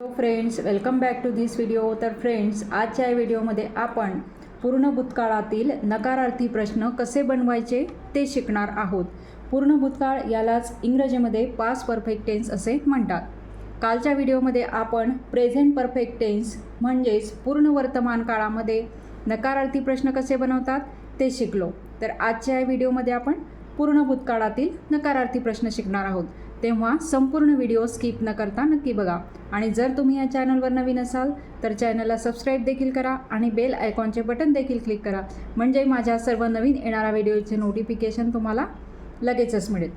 Hello friends welcome back to this video तर friends आजच्या या व्हिडिओमध्ये आपण पूर्ण भूतकाळातील नकारार्थी प्रश्न कसे बनवायचे ते शिकणार आहोत. पूर्ण भूतकाळ यालाच इंग्रजीमध्ये पास परफेक्ट टेन्स असे म्हणतात. कालच्या व्हिडिओमध्ये आपण प्रेझेंट परफेक्ट टेन्स म्हणजेच पूर्ण वर्तमान काळामध्ये नकारार्थी प्रश्न कसे बनवतात ते शिकलो. तर आजच्या या व्हिडिओमध्ये आपण पूर्ण भूतकाळातील नकारार्थी प्रश्न शिकणार आहोत. तेव्हा संपूर्ण व्हिडिओ स्किप न करता नक्की बघा. आणि जर तुम्ही या चॅनलवर नवीन असाल तर चॅनलला सबस्क्राईब देखील करा आणि बेल आयकॉनचे बटन देखील क्लिक करा. म्हणजे माझ्या सर्व नवीन येणाऱ्या व्हिडिओचे नोटिफिकेशन तुम्हाला लगेचच मिळेल.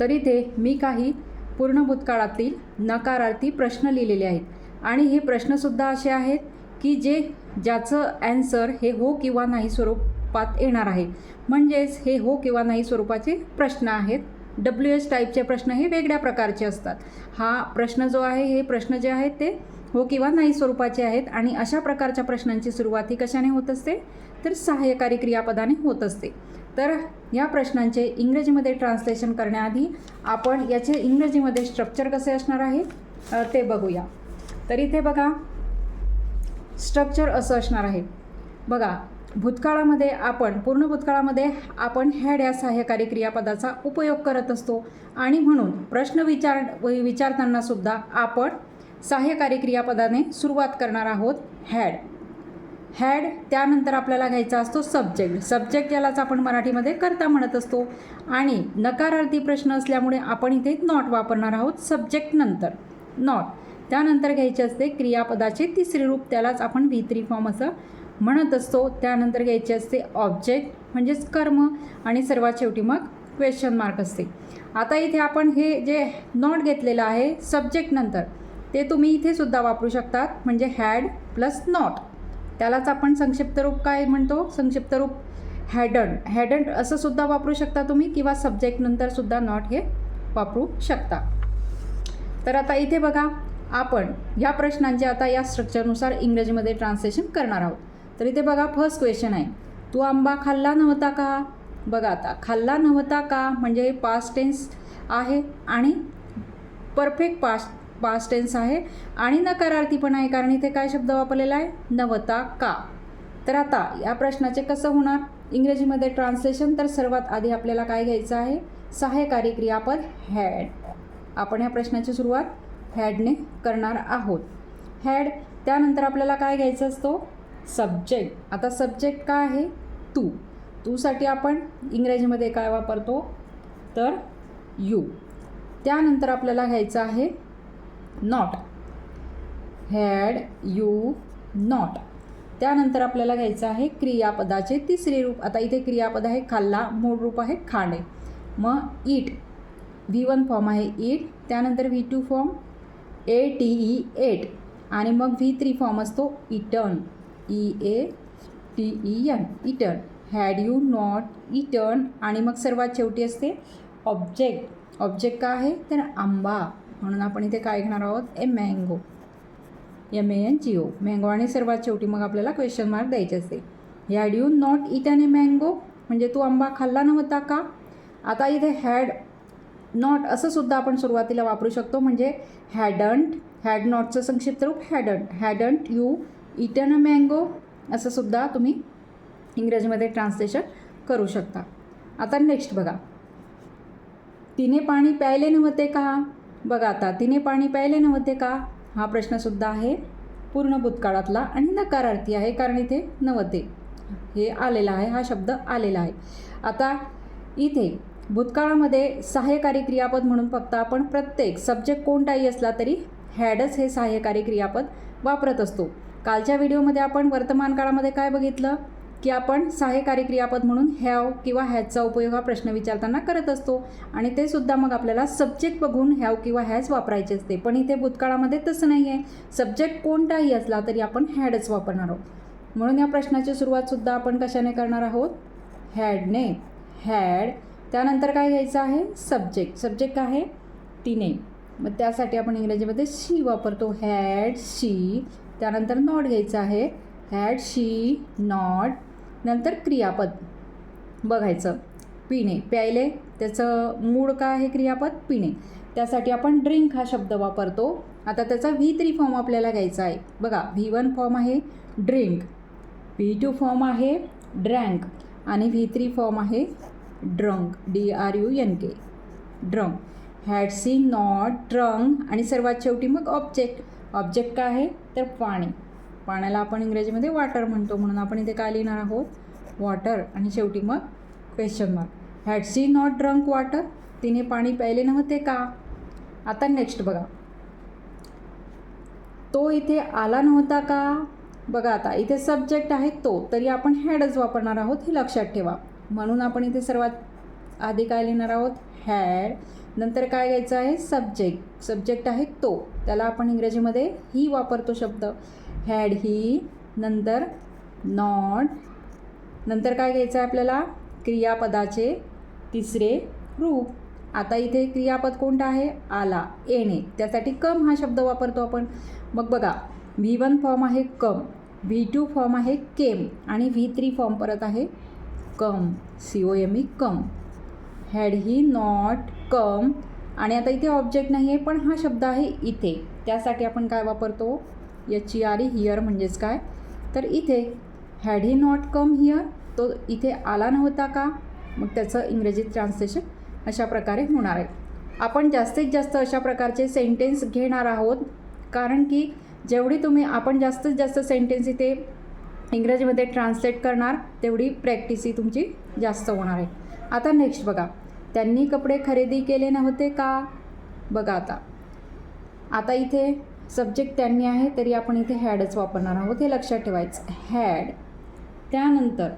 तर इथे मी काही पूर्ण भूतकाळातील नकारार्थी प्रश्न लिहिलेले आहेत. आणि हे प्रश्नसुद्धा असे आहेत की जे ज्याचं ॲन्सर हे हो किंवा नाही स्वरूपात येणार आहे. म्हणजेच हे हो किंवा नाही स्वरूपाचे प्रश्न आहेत. डब्ल्यू एस टाईपचे प्रश्न हे वेगळ्या प्रकारचे असतात. हा प्रश्न जो आहे हे प्रश्न जे आहेत ते हो किंवा नाही स्वरूपाचे आहेत आणि अशा प्रकारच्या प्रश्नांची सुरुवात ही कशाने होत असते? तर सहाय्यकारी क्रियापदाने होत असते. तर या प्रश्नांचे इंग्रजीमध्ये ट्रान्सलेशन करण्याआधी आपण याचे इंग्रजीमध्ये स्ट्रक्चर कसे असणार आहे? ते बघूया. तर इथे बघा. स्ट्रक्चर असं असणार आहे. बघा. भूतकाळामध्ये आपण पूर्ण भूतकाळामध्ये आपण हॅड या सहाय्यकारी क्रियापदाचा उपयोग करत असतो. आणि म्हणून प्रश्न विचार विचारताना सुद्धा आपण सहाय्यकारी क्रियापदाने सुरुवात करणार आहोत. हॅड हॅड त्यानंतर आपल्याला घ्यायचा असतो सब्जेक्ट सब्जेक्ट यालाच आपण मराठीमध्ये करता म्हणत असतो. आणि नकारार्थी प्रश्न असल्यामुळे आपण इथे नॉट वापरणार आहोत सब्जेक्ट नंतर. नॉट त्यानंतर घ्यायचे असते क्रियापदाचे तिसरे रूप. त्यालाच आपण व्ही थ्री फॉर्म असं म्हणत असतो त्यानंतर घ्यायचे असते ऑब्जेक्ट म्हणजेच कर्म आणि सर्वात शेवटी मग क्वेश्चन मार्क असते. आता इथे आपण हे जे नॉट घेतलेलं आहे सब्जेक्ट नंतर ते तुम्ही इथे सुद्धा वापरू शकतात म्हणजे हॅड प्लस नॉट त्यालाच आपण संक्षिप्त रूप काय म्हणतो? संक्षिप्त रूप हॅडन हॅडंट असं सुद्धा वापरू शकता तुम्ही किंवा सब्जेक्ट नंतर सुद्धा नॉट हे वापरू शकता. तर आता इथे बघा आपण या प्रश्नांचे आता या स्ट्रक्चरनुसार इंग्रजीमध्ये ट्रान्सलेशन करणार आहोत. तर इथे बघा फर्स्ट क्वेश्चन आहे. तू आंबा खाल्ला नव्हता का? बघा आता खाल्ला नव्हता का? म्हणजे हे पास्ट टेन्स आहे आणि परफेक्ट पास्ट पास्ट टेन्स आहे आणि नकारार्थी पण आहे कारण इथे काय शब्द वापरलेला आहे? नव्हता का? तर आता या प्रश्नाचे कसं होणार? इंग्रजीमध्ये ट्रान्सलेशन तर सर्वात आधी आपल्याला काय घ्यायचं आहे? सहाय्यकारी क्रियापद हॅड आपण या प्रश्नाची सुरुवात हॅडने करणार आहोत. हॅड त्यानंतर आपल्याला काय घ्यायचं असतो? सब्जेक्ट. आता सब्जेक्ट काय आहे? तू. तूसाठी आपण इंग्रजीमध्ये काय वापरतो? तर यू. त्यानंतर आपल्याला घ्यायचं आहे नॉट. हॅड यू नॉट त्यानंतर आपल्याला घ्यायचं आहे क्रियापदाचे तिसरे रूप. आता इथे क्रियापद आहे खाल्ला मूळ रूप आहे खाणे. मग ईट व्ही वन फॉर्म आहे ईट त्यानंतर V two form A T E ate आणि मग व्ही थ्री फॉर्म असतो eaten E A T E N eaten had you not eaten आणि मग सर्वात शेवटी असते ऑब्जेक्ट ऑब्जेक्ट काय आहे? तर आंबा. म्हणून आपण इथे काय घेणार आहोत? A mango M A N G O mango आणि सर्वात शेवटी मग आपल्याला क्वेश्चन मार्क द्यायचे असते. Had you not eaten a mango म्हणजे तू आंबा खाल्ला नव्हता का? आता इथे हॅड नॉट असं सुद्धा आपण सुरुवातीला वापरू शकतो. म्हणजे हॅडंट हॅड नॉटचं संक्षिप्त रूप hadn't hadn't you eaten a mango असं सुद्धा तुम्ही इंग्रजीमध्ये ट्रान्सलेशन करू शकता. आता नेक्स्ट बघा. तिने पाणी प्यायले नव्हते का? बघा आता तिने पाणी प्यायले नव्हते का? हा प्रश्नसुद्धा आहे. पूर्ण भूतकाळातला आणि नकारार्थी आहे कारण इथे नव्हते. हे आलेला आहे हा शब्द आलेला आहे. आता इथे भूतकाळामध्ये सहाय्यकारी क्रियापद म्हणून फक्त आपण प्रत्येक सब्जेक्ट कोणताही असला तरी हॅडच हे सहाय्यकारी क्रियापद वापरत असतो. कालच्या व्हिडिओमध्ये आपण वर्तमान काळामध्ये काय बघितलं? की आपण सहाय्यकारी क्रियापद म्हणून हॅव किंवा हॅजचा उपयोग हा प्रश्न विचारताना करत असतो. आणि ते सुद्धा मग आपल्याला सब्जेक्ट बघून हॅव किंवा हॅज वापरायचे असते. पण इथे भूतकाळामध्ये तसं नाही आहे सब्जेक्ट कोणताही असला तरी आपण हॅडच वापरणार आहोत. म्हणून या प्रश्नाची सुरुवातसुद्धा आपण कशाने करणार आहोत? हॅडने हॅड त्यानंतर काय घ्यायचं आहे? सब्जेक्ट सब्जेक्ट आहे? तिने. मग त्यासाठी आपण इंग्रजीमध्ये शी वापरतो. हॅड शी त्यानंतर नॉट घ्यायचं आहे. हॅड शी नॉट नंतर क्रियापद. बघायचं. पिणे. प्यायले. त्याचं मूळ काय आहे क्रियापद? पिणे. त्यासाठी आपण ड्रिंक हा शब्द वापरतो. आता त्याचा व्ही थ्री फॉर्म आपल्याला घ्यायचा आहे. बघा व्ही वन फॉर्म आहे ड्रिंक व्ही टू फॉर्म आहे ड्रँक आणि व्ही थ्री फॉर्म आहे drunk D R U N K drunk had she not drunk आणि सर्वात शेवटी मग ऑब्जेक्ट ऑब्जेक्ट काय आहे? तर पाणी. पाण्याला आपण इंग्रजीमध्ये वॉटर म्हणतो म्हणून आपण इथे काय लिहिणार आहोत? वॉटर आणि शेवटी मग question mark had she not drunk water तिने पाणी प्यायले नव्हते का? आता नेक्स्ट बघा. तो इथे आला नव्हता का? बघा आता इथे सब्जेक्ट आहे तो. तरी आपण हॅडच वापरणार आहोत हे लक्षात ठेवा. म्हणून आपण इथे सर्वात आधी काय लिहिणार आहोत? हॅड नंतर काय घ्यायचं आहे? सब्जेक्ट सब्जेक्ट आहे तो. त्याला आपण इंग्रजीमध्ये ही वापरतो शब्द. हॅड ही नंतर नॉट नंतर काय घ्यायचं आहे आपल्याला? क्रियापदाचे तिसरे रूप. आता इथे क्रियापद कोणतं आहे? आला. येणे. त्यासाठी कम हा शब्द वापरतो आपण. मग बघा. व्ही वन फॉर्म आहे कम. व्ही टू फॉर्म आहे केम. आणि व्ही थ्री फॉर्म परत आहे come. C O M E come. Had he not come आणि आता इथे ऑब्जेक्ट नाही आहे पण हा शब्द आहे इथे. त्यासाठी आपण काय वापरतो? याची आरी हिअर म्हणजेच काय? तर इथे had he not come here तो इथे आला नव्हता का? मग त्याचं इंग्रजीत ट्रान्सलेशन अशा प्रकारे होणार आहे. आपण जास्तीत जास्त अशा प्रकारचे सेंटेन्स घेणार आहोत कारण की जेवढी तुम्ही आपण जास्तीत जास्त सेंटेन्स इथे इंग्रजीमध्ये ट्रान्सलेट करणार तेवढी प्रॅक्टिस ही तुमची जास्त होणार आहे. आता नेक्स्ट बघा. त्यांनी कपडे खरेदी केले नव्हते का? बघा आता. आता इथे सब्जेक्ट त्यांनी आहे तरी आपण इथे हॅडच वापरणार आहोत. हे लक्षात ठेवायचं. हॅड त्यानंतर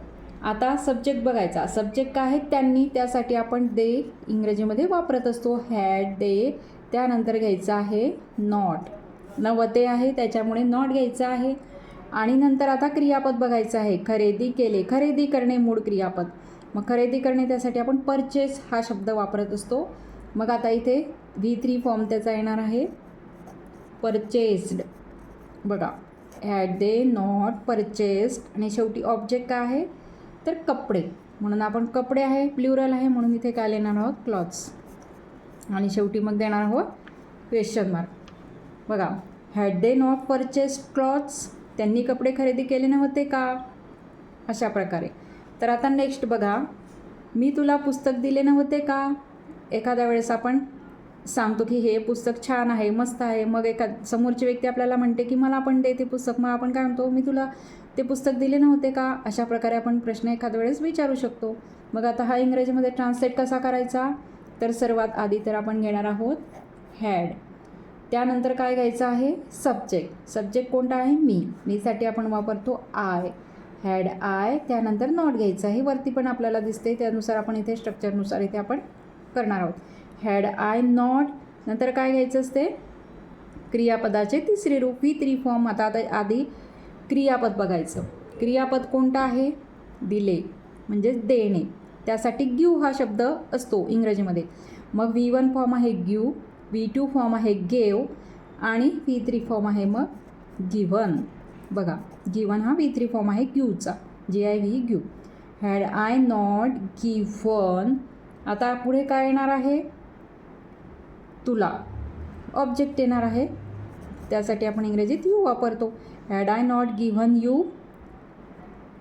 आता सब्जेक्ट बघायचा. सब्जेक्ट काय आहे त्यांनी? त्यासाठी आपण दे इंग्रजीमध्ये वापरत असतो. Had they. त्यानंतर घ्यायचं आहे नॉट नवते आहे त्याच्यामुळे नॉट घ्यायचं आहे. आणि नंतर आता क्रियापद बघायचं आहे. खरेदी केले. खरेदी करणे मूळ क्रियापद. मग खरेदी करणे त्यासाठी आपण परचेस हा शब्द वापरत असतो. मग आता इथे व्ही थ्री फॉर्म त्याचा येणार आहे. परचेस्ड बघा हॅड दे नॉट परचेस्ड आणि शेवटी ऑब्जेक्ट काय आहे? तर कपडे. म्हणून आपण कपडे आहे प्ल्युरल आहे म्हणून इथे काय लिहिणार आहोत? क्लॉथ्स आणि शेवटी मग देणार आहोत क्वेश्चन मार्क बघा had they not purchased clothes त्यांनी कपडे खरेदी केले नव्हते का? अशा प्रकारे. तर आता नेक्स्ट बघा. मी तुला पुस्तक दिले नव्हते का? एखाद्या वेळेस आपण सांगतो की हे पुस्तक छान आहे मस्त आहे. मग एका समोरची व्यक्ती आपल्याला म्हणते की मला पण दे ते पुस्तक. मग आपण काय म्हणतो मी तुला ते पुस्तक दिले नव्हते का? अशा प्रकारे आपण प्रश्न एखाद्या वेळेस विचारू शकतो. मग आता हा इंग्रजीमध्ये ट्रान्सलेट कसा करायचा? तर सर्वात आधी तर आपण घेणार आहोत हॅड त्यानंतर काय घ्यायचं आहे? सब्जेक्ट सब्जेक्ट कोणता आहे? मी. मीसाठी आपण वापरतो आय हॅड आय त्यानंतर नॉट घ्यायचं. आहे वरती पण आपल्याला दिसते त्यानुसार आपण इथे स्ट्रक्चरनुसार इथे आपण करणार आहोत. हॅड आय नॉट नंतर काय घ्यायचं असते? क्रियापदाचे तिसरे रूप. ही थ्री फॉर्म आता आता आधी क्रियापद बघायचं. क्रियापद कोणतं आहे? दिले म्हणजेच देणे. त्यासाठी ग्यू हा शब्द असतो इंग्रजीमध्ये. मग व्ही वन फॉर्म आहे ग्यू व्ही टू फॉर्म आहे गेव आणि व्ही थ्री फॉर्म आहे मग गिव्हन बघा गिवन हा व्ही थ्री फॉर्म आहे क्यूचा G I V give had I not given आता पुढे काय येणार आहे? तुला. ऑब्जेक्ट येणार आहे. त्यासाठी आपण इंग्रजीत यू वापरतो. Had I not given you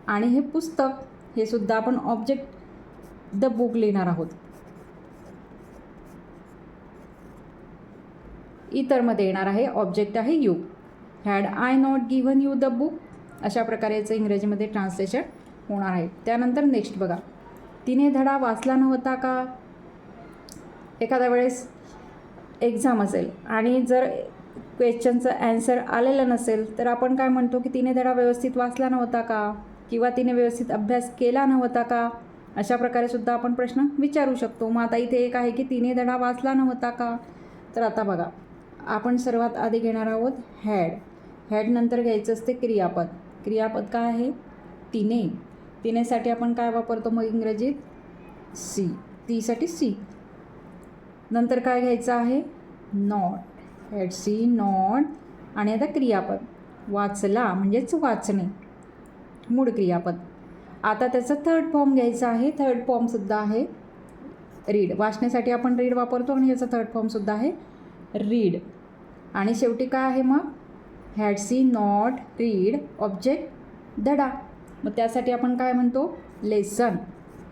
आणि हे पुस्तक हे सुद्धा आपण ऑब्जेक्ट द बुक लिहिणार आहोत. इतरमध्ये येणार आहे ऑब्जेक्ट आहे you had I not given you the book अशा प्रकारे याचं इंग्रजीमध्ये ट्रान्सलेशन होणार आहे. त्यानंतर नेक्स्ट बघा. तिने धडा वाचला नव्हता का? एखाद्या वेळेस एक्झाम असेल आणि जर क्वेश्चनचं ॲन्सर आलेलं नसेल तर आपण काय म्हणतो की तिने धडा व्यवस्थित वाचला नव्हता का? किंवा तिने व्यवस्थित अभ्यास केला नव्हता का? अशा प्रकारे सुद्धा आपण प्रश्न विचारू शकतो. मग आता इथे एक आहे की तिने धडा वाचला नव्हता का? तर आता बघा. आपण सर्वात आधी घेणार आहोत हॅड हॅड नंतर घ्यायचं असते क्रियापद. क्रियापद काय आहे? तिने. तिनेसाठी आपण काय वापरतो मग इंग्रजीत? सी तीसाठी सी नंतर काय घ्यायचं आहे? नॉट हॅड सी नॉट आणि आता क्रियापद. वाचला म्हणजेच वाचणे. मूळ क्रियापद. आता त्याचा थर्ड फॉर्म घ्यायचा आहे. थर्ड फॉर्मसुद्धा आहे रीड वाचण्यासाठी आपण रीड वापरतो आणि याचा थर्ड फॉर्मसुद्धा आहे रीड आणि शेवटी काय आहे मग? Had she not read object धडा मग त्यासाठी आपण काय म्हणतो? लेसन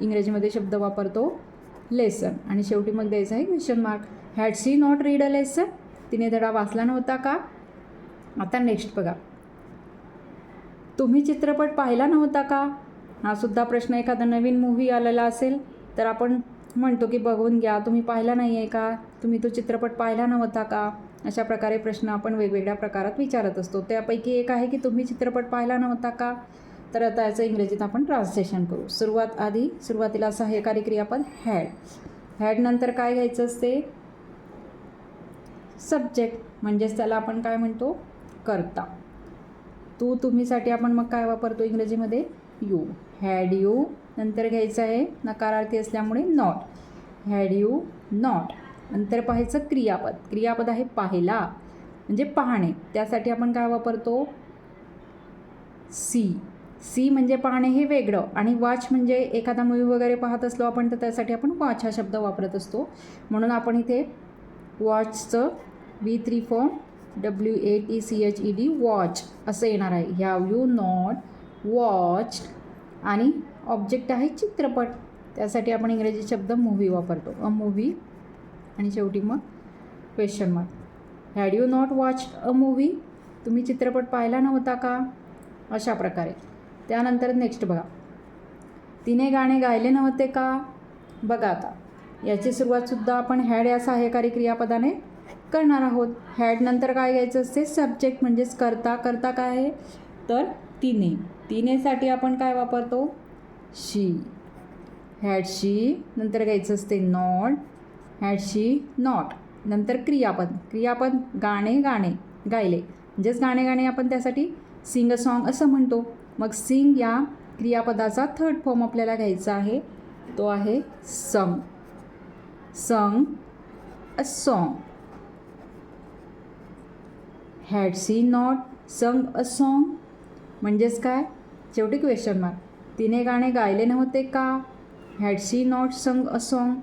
इंग्रजीमध्ये शब्द वापरतो लेसन आणि शेवटी मग द्यायचं आहे question mark had she not read a lesson तिने धडा वाचला नव्हता का? आता नेक्स्ट बघा. तुम्ही चित्रपट पाहिला नव्हता का? हा सुद्धा प्रश्न एखादा नवीन मूव्ही आलेला असेल तर आपण म्हणतो की बघून घ्या. तुम्ही पाहिला नाही आहे का? तुम्ही तो चित्रपट पाहिला नव्हता का? अशा प्रकारे प्रश्न आपण वेगवेगळ्या प्रकारात विचारत असतो. त्यापैकी एक आहे की तुम्ही चित्रपट पाहिला नव्हता का? तर आता याचं इंग्रजीत आपण ट्रान्सलेशन करू. सुरुवात आधी सुरुवातीला सहकारी क्रियापद हॅड हॅड नंतर काय घ्यायचं असते? सब्जेक्ट म्हणजेच त्याला आपण काय म्हणतो? करता. तू तुम्हीसाठी आपण मग काय वापरतो इंग्रजीमध्ये? यू हॅड यू नंतर घ्यायचं आहे नकारार्थी असल्यामुळे नॉट हॅड यू नॉट नंतर पाहायचं क्रियापद. क्रियापद आहे पाहिला म्हणजे पाहणे. त्यासाठी आपण काय वापरतो? सी. सी म्हणजे पाहणे हे वेगळं आणि वॉच म्हणजे एखादा मूवी वगैरे पाहत असलो आपण तर त्यासाठी आपण वॉच हा शब्द वापरत असतो. म्हणून आपण इथे वॉचचं V three form W A T C H E D watch असं येणार आहे. हॅव यू नॉट वॉच आणि ऑब्जेक्ट आहे चित्रपट. त्यासाठी आपण इंग्रजी शब्द मूव्ही वापरतो. अ मूव्ही आणि शेवटी मग question mark had you not watch a movie तुम्ही चित्रपट पाहिला नव्हता का? अशा प्रकारे. त्यानंतर नेक्स्ट बघा. तिने गाणे गायले नव्हते का? बघा आता. याची सुरुवातसुद्धा आपण हॅड या सहाय्यकारी क्रियापदाने करणार आहोत. हॅड नंतर काय घ्यायचं असते? सब्जेक्ट म्हणजेच करता करता काय आहे? तर तिने. तिनेसाठी आपण काय वापरतो? शी हॅड शी नंतर घ्यायचं असते नॉट हॅड शी नॉट नंतर क्रियापद. क्रियापद गाणे गाणे गायले. म्हणजेच गाणे गाणे आपण त्यासाठी सिंग अ सॉन्ग असं म्हणतो. मग सिंग या क्रियापदाचा थर्ड फॉर्म आपल्याला घ्यायचा आहे. तो आहे sung sung a song had she not sung a song म्हणजेच काय? शेवटी क्वेश्चन मार्क तिने गाणे गायले नव्हते का? Had she not sung a song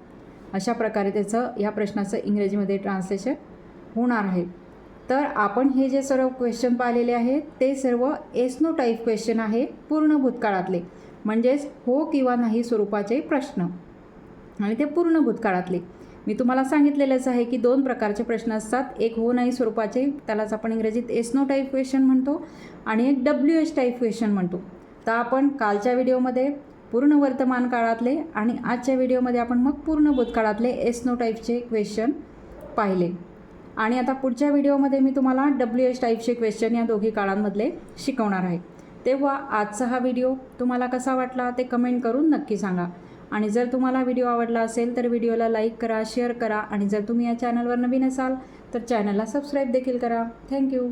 अशा प्रकारे त्याचं ह्या प्रश्नाचं इंग्रजीमध्ये ट्रान्सलेशन होणार आहे. तर आपण हे जे सर्व क्वेश्चन पाहिलेले आहेत ते सर्व एसनो टाईप क्वेश्चन आहे पूर्ण भूतकाळातले. म्हणजेच हो किंवा नाही स्वरूपाचे प्रश्न. आणि ते पूर्ण भूतकाळातले. मी तुम्हाला सांगितलेलंच आहे की दोन प्रकारचे प्रश्न असतात. एक हो नाही स्वरूपाचे त्यालाच आपण इंग्रजीत एसनो टाईप क्वेश्चन म्हणतो. आणि एक डब्ल्यू एच टाईप क्वेश्चन म्हणतो. तर आपण कालच्या व्हिडिओमध्ये पूर्ण वर्तमान काळातले आणि आजच्या व्हिडिओमध्ये आपण मग पूर्ण भूतकाळातले एसनो टाईपचे क्वेश्चन पाहिले. आणि आता पुढच्या व्हिडिओमध्ये मी तुम्हाला डब्ल्यू एच टाईपचे क्वेश्चन या दोघी काळांमधले शिकवणार आहे. तेव्हा आजचा हा व्हिडिओ तुम्हाला कसा वाटला ते कमेंट करून नक्की सांगा. आणि जर तुम्हाला व्हिडिओ आवडला असेल तर व्हिडिओला लाईक करा शेअर करा आणि जर तुम्ही या चॅनलवर नवीन असाल तर चॅनलला सबस्क्राईब देखील करा. थँक्यू